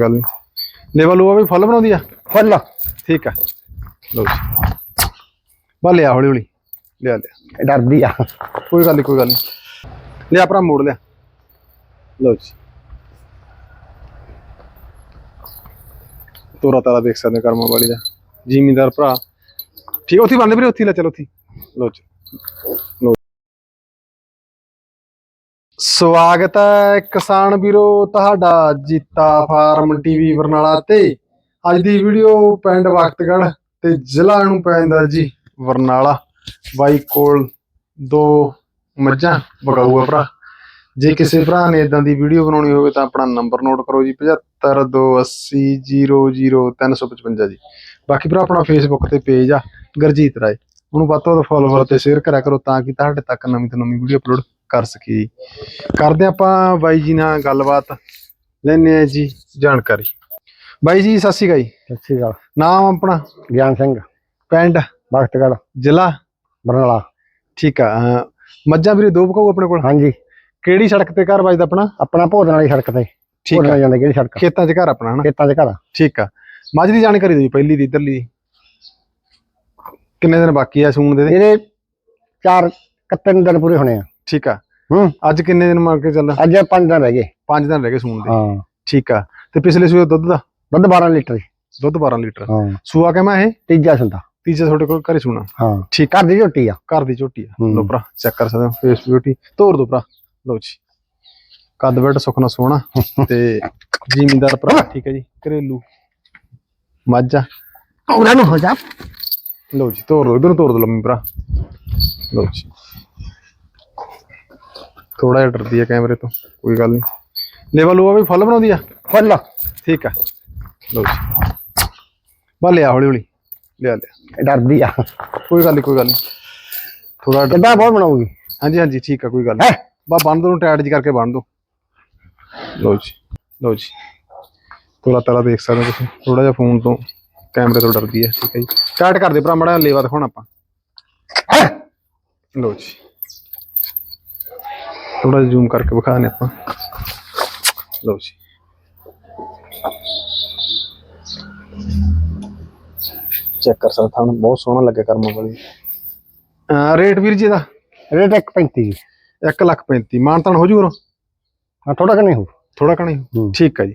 ਗੱਲ ਨਹੀਂ। ਲੈਵਲ ਉਹ ਵੀ ਫੁੱਲ ਬਣਾਉਂਦੀ ਆ? ਫੁੱਲ। ਠੀਕ ਆ। ਲਓ ਜੀ। ਬਾ ਲਿਆ ਹੌਲੀ ਹੌਲੀ। ਲਿਆ ਲਿਆ। ਡਰਦੀ ਆ। ਕੋਈ ਗੱਲ ਨਹੀਂ ਕੋਈ ਗੱਲ ਨਹੀਂ। ਲਿਆ ਭਰਾ ਮੋੜ ਲਿਆ। ਲਓ ਜੀ। ਤੋਰਾ ਤਾਰਾ ਦੇਖ ਸਕਦੇ ਕਰਮਾਂ ਵਾਲੀ ਦਾ। ਜ਼ਿਮੀਂਦਾਰ ਭਰਾ। ਠੀਕ ਉੱਥੇ ਬੰਦੇ ਵੀਰੇ ਉੱਥੇ ਹੀ ਲੈ ਚਲੋ ਉੱਥੇ ਹੀ। ਲਓ ਜੀ। ਲਓ ਸਵਾਗਤ ਹੈ ਕਿਸਾਨ ਵੀਰੋ, ਤੁਹਾਡਾ ਜੀਤਾ ਫਾਰਮ ਟੀਵੀ ਬਰਨਾਲਾ ਤੇ। ਅੱਜ ਦੀ ਵੀਡੀਓ ਪਿੰਡ ਵਕਤਗੜ ਤੇ ਜ਼ਿਲ੍ਹਾ ਨੂੰ ਪੈਂਦਾ ਜੀ, ਬਰਨਾਲਾ। ਬਾਈ ਕੋਲ ਦੋ ਮੱਝਾਂ ਬਗਾਊਆ ਭਰਾ। ਜੇ ਕਿਸੇ ਭਰਾ ਨੇ ਇਦਾਂ ਦੀ ਵੀਡੀਓ ਬਣਾਉਣੀ ਹੋਵੇ ਤਾਂ ਆਪਣਾ ਨੰਬਰ ਨੋਟ ਕਰੋ ਜੀ 7528000355 ਜੀ। ਬਾਕੀ ਭਰਾ, ਆਪਣਾ ਫੇਸਬੁੱਕ ਤੇ ਪੇਜ ਆ, ਗਰਜੀਤ ਰਾਏ। ਉਹਨੂੰ ਵੱਧ ਤੋਂ ਵੱਧ ਫੋਲੋਵਰ ਤੇ ਸ਼ੇਅਰ ਕਰਿਆ ਕਰੋ ਤਾਂ ਕਿ ਤੁਹਾਡੇ ਤੱਕ ਨਵੀਂ ਤੋਂ ਨਵੀਂ ਵੀਡੀਓ ਅਪਲੋਡ ਕਰ ਸਕੀਏ ਕਰਦੇ ਆਪਾਂ ਬਾਈ ਜੀ ਨਾਲ ਗੱਲਬਾਤ ਲੈਣੇ ਆ ਜੀ ਜਾਣਕਾਰੀ। ਬਾਈ ਜੀ ਸਤਿ ਸ਼੍ਰੀ ਅਕਾਲ ਜੀ। ਸਤਿ ਸ਼੍ਰੀ ਅਕਾਲ। ਨਾਮ ਆਪਣਾ? ਗਿਆਨ ਸਿੰਘ। ਪਿੰਡ? ਬਖਤਗੜ ਜ਼ਿਲ੍ਹਾ? ਬਰਨਾਲਾ। ਠੀਕ ਆ ਮੱਝਾਂ ਵੀਰੇ ਦੋ ਬਕਾਊ ਆਪਣੇ ਕੋਲ? ਹਾਂਜੀ। ਕਿਹੜੀ ਸੜਕ ਤੇ ਘਰ ਵੱਜਦਾ ਆਪਣਾ? ਆਪਣਾ ਭੋਜਨ ਵਾਲੀ ਸੜਕ ਤੇ। ਠੀਕ ਆ। ਜਾਂਦੇ ਕਿਹੜੀ ਸੜਕ? ਖੇਤਾਂ 'ਚ ਘਰ ਆਪਣਾ ਹਨਾ? ਖੇਤਾਂ 'ਚ ਘਰ। ਠੀਕ ਆ। ਮੱਝ ਦੀ ਜਾਣਕਾਰੀ ਦਿਓ ਪਹਿਲੀ ਦੀ ਇਧਰਲੀ ਕਿੰਨੇ ਦਿਨ ਬਾਕੀ ਆ ਸੂਣ ਦੇ? ਇਹਦੇ ਚਾਰ ਕੱਤਨ ਦਿਨ ਪੂਰੇ ਹੋਣੇ ਆ। ਠੀਕ ਆ। ਹੂੰ। ਅੱਜ ਕਿੰਨੇ ਦਿਨ ਮੰਨ ਕੇ ਚੱਲ? ਅੱਜ ਪੰਜ ਦਿਨ ਰਹਿ ਗਏ। 5 ਦਿਨ ਰਹਿ ਗਏ ਸੂਣ ਦੇ। ਹਾਂ। ਠੀਕ ਆ। ਤੇ ਪਿਛਲੇ ਸੂਏ ਦੁੱਧ ਦਾ? ਦੁੱਧ 12 ਲੀਟਰ। ਦੁੱਧ 12 ਲੀਟਰ। ਹਾਂ। ਸੂਆ ਕਿਵੇਂ ਇਹ? ਤੀਜਾ ਸੰਦਾ। ਤੀਜਾ ਤੁਹਾਡੇ ਕੋਲ ਘਰੇ ਸੂਣਾ? ਹਾਂ। ਠੀਕ। ਘਰ ਦੀ ਝੋਟੀ ਆ। ਘਰ ਦੀ ਝੋਟੀ ਆ। ਹੂੰ। ਲੋ ਭਰਾ ਚੈੱਕ ਕਰ ਸਕਦੇ ਹੋ। ਫੇਸ ਬਿਊਟੀ ਤੋਰ ਦੋ ਭਰਾ। ਲੋ ਜੀ। ਕੱਦ ਬੈਠ ਸੁਖਣਾ ਸੋਹਣਾ। ਤੇ ਜ਼ਿਮੀਂਦਾਰ ਭਰਾ ਠੀਕ ਹੈ ਜੀ। ਘਰੇਲੂ। ਮੱਝ। ਆ ਉਹਨਾਂ ਨੂੰ ਹੋ ਜਾ। ਲਓ ਜੀ ਤੋਰ ਦੋ। ਇਧਰ ਤੋਰ ਦੋ ਲੰਮੀ ਭਰਾ। ਲਓ ਜੀ। ਥੋੜਾ ਜਿਹਾ ਡਰਦੀ ਹੈ ਕੈਮਰੇ ਤੋਂ ਕੋਈ ਗੱਲ ਨਹੀਂ। ਲੈਵਲ ਉਹ ਵੀ ਫੁੱਲ ਬਣਾਉਂਦੀ ਆ? ਫੁੱਲ। ਠੀਕ ਆ। ਲਓ ਜੀ। ਬਾ ਲਿਆ ਹੌਲੀ ਹੌਲੀ ਲਿਆ ਲਿਆ। ਡਰਦੀ ਆ। ਕੋਈ ਗੱਲ ਨਹੀਂ ਕੋਈ ਗੱਲ ਨਹੀਂ। ਥੋੜਾ ਕਿੱਦਾਂ ਬਹੁਤ ਬਣਾਉਗੀ ਹਾਂਜੀ ਹਾਂਜੀ ਠੀਕ ਆ ਕੋਈ ਗੱਲ ਨਹੀਂ। ਬਾ ਬੰਨ ਦੋ ਨੂੰ ਟਾਈਟ ਜੀ ਕਰਕੇ ਬੰਨ ਦੋ। ਲਓ ਜੀ ਲਓ ਜੀ। ਤੋਲਾ ਤਾਲਾ ਦੇਖ ਸਕਦੇ ਤੁਸੀਂ ਥੋੜਾ ਜਿਹਾ ਫੋਨ ਤੋਂ ਕੈਮਰੇ ਤੋਂ ਡਰਦੀ ਹੈ ਠੀਕ ਹੈ ਜੀ। ਸਟਾਰਟ ਕਰ ਦੇ ਭਰਾ ਮੜਾ ਲੇਵਾ ਦਿਖਾਉਣਾ ਆਪਾਂ। ਲਓ ਜੀ। ਥੋੜਾ ਜਿਹਾ ਜ਼ੂਮ ਕਰਕੇ ਵਿਖਾਣੇ ਆਪਾਂ। ਲਓ ਜੀ। ਚੈੱਕ ਕਰ ਸਕਦਾ ਤੁਹਾਨੂੰ ਬਹੁਤ ਸੋਹਣਾ ਲੱਗਿਆ ਕਰਮਾਂ ਵਾਲੀ। ਅਹ ਰੇਟ ਵੀਰ ਜੀ ਦਾ ਰੇਟ 1.35 1 ਲੱਖ 35 ਮਾਨਤਾਨ ਹੋ ਜੂਗਾ ਹਾਂ ਥੋੜਾ ਕਿ ਨਹੀਂ ਹੋ ਥੋੜਾ ਕਣੀ। ਠੀਕ ਹੈ ਜੀ।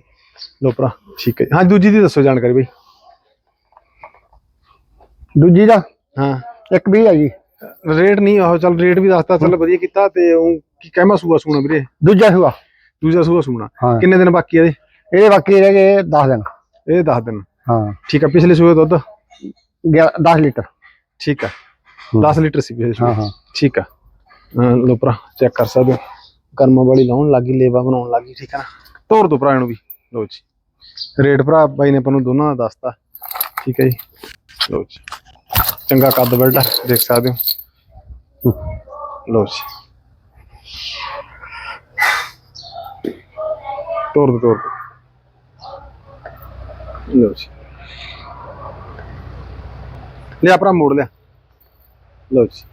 ਲੋ ਭਰਾ ਠੀਕ ਹੈ ਜੀ। ਹਾਂ ਦੂਜੀ ਦੀ ਦੱਸੋ ਜਾਣਕਾਰੀ ਬਈ। ਦੂਜੀ ਦਾ? ਹਾਂ। 1.20 ਆ ਜੀ। ਰੇਟ ਨਹੀਂ ਉਹ ਚੱਲ ਰੇਟ ਵੀ ਦੱਸਤਾ ਚੱਲ ਵਧੀਆ ਕੀਤਾ ਤੇ ਉਹ ਕੀ ਕਹਿਮਾ ਸੂਆ ਸੂਣਾ ਵੀਰੇ? ਦੂਜਾ ਸੁਆ। ਦੂਜਾ ਸੂਆ ਸੂਣਾ। ਹਾਂ। ਕਿੰਨੇ ਦਿਨ ਬਾਕੀ ਆ ਇਹਦੇ? ਇਹ ਬਾਕੀ ਰਹਿ ਗਏ 10 ਦਿਨ। ਇਹ 10 ਦਿਨ। ਹਾਂ। ਠੀਕ ਆ ਪਿਛਲੇ ਸੂਏ ਦੁੱਧ? 10 ਲੀਟਰ। ਠੀਕ ਆ। ਹੂੰ। 10 ਲੀਟਰ ਸੀ ਪਿਛਲੇ ਹਾਂ ਸੂਏ। ਹਾਂ ਠੀਕ ਆ। ਹਾਂ, ਲੋ ਭਰਾ ਚੈੱਕ ਕਰ ਸਕਦੇ ਹੋ। ਕਰਮਾਂ ਵਾਲੀ ਲਾਉਣ ਲੱਗੀ ਲੇਵਾ ਬਣਾਉਣ ਲੱਗੀ ਠੀਕ ਆ ਨਾ? ਤੋਰ ਦੋ ਭਰਾ ਇਹਨੂੰ ਵੀ। ਲੋ ਜੀ। ਰੇਟ ਭਰਾ ਬਾਈ ਨੇ ਆਪਾਂ ਨੂੰ ਦੋਨਾਂ ਦਾ ਦੱਸਤਾ। ਠੀਕ ਹੈ ਜੀ। ਲੋ ਜੀ। ਚੰਗਾ ਕੱਦ ਬੈਲਟ ਦੇਖ ਸਕਦੇ ਹੋ। ਲੋ ਜੀ। ਤੋਰ ਦੋ ਤੋਰ ਦੋ ਲੋ ਜੀ। ਲਿਆ ਭਰਾ, ਮੋੜ ਲਿਆ। ਲੋ ਜੀ।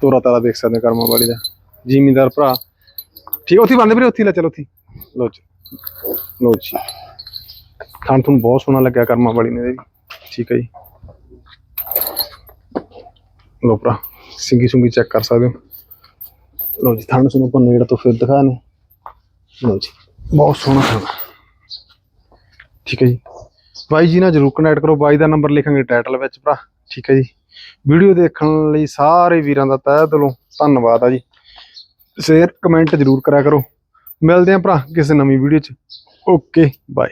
ਤੋਰਾ ਤਾਰਾ ਦੇਖ ਸਕਦੇ ਕਰਮਾ ਵਾਲੀ ਦਾ। ਜ਼ਿਮੀਂਦਾਰ ਭਰਾ। ਠੀਕ ਉੱਥੇ ਬੰਦੇ ਵੀਰੇ, ਉੱਥੇ ਲੈ ਚਲੋ, ਉੱਥੇ ਹੀ। ਲਓ ਜੀ। ਲਓ ਜੀ। ਖਾਣ ਤੁਹਾਨੂੰ ਬਹੁਤ ਸੋਹਣਾ ਲੱਗਿਆ ਕਰਮਾਂ ਵਾਲੀ ਨੇ ਵੀ। ਠੀਕ ਹੈ ਜੀ। ਲਓ ਭਰਾ, ਸਿੰਗੀ ਸੁੰਗੀ ਚੈੱਕ ਕਰ ਸਕਦੇ ਹੋ। ਲਓ ਜੀ, ਥਣ ਸੁਣੋ ਆਪਾਂ ਨੇੜੇ ਤੋਂ ਫਿਰ ਦਿਖਾਣੇ ਲਓ ਜੀ, ਬਹੁਤ ਸੋਹਣਾ ਥਣ। ਠੀਕ ਹੈ ਜੀ। ਬਾਈ ਜੀ ਨਾਲ ਜਰੂਰ ਕਨੈਕਟ ਕਰੋ, ਬਾਈ ਦਾ ਨੰਬਰ ਲਿਖਾਂਗੇ ਟਾਈਟਲ ਵਿੱਚ ਭਰਾ। ਠੀਕ ਹੈ ਜੀ। ਵੀਡੀਓ ਦੇਖਣ ਲਈ ਸਾਰੇ ਵੀਰਾਂ ਦਾ ਤਹਿ ਦਿਲੋਂ ਧੰਨਵਾਦ ਆ ਜੀ। ਸ਼ੇਅਰ ਕਮੈਂਟ ਜਰੂਰ ਕਰਿਆ ਕਰੋ। ਮਿਲਦੇ ਆਂ ਭਰਾ ਕਿਸੇ ਨਵੀਂ ਵੀਡੀਓ 'ਚ। Okay bye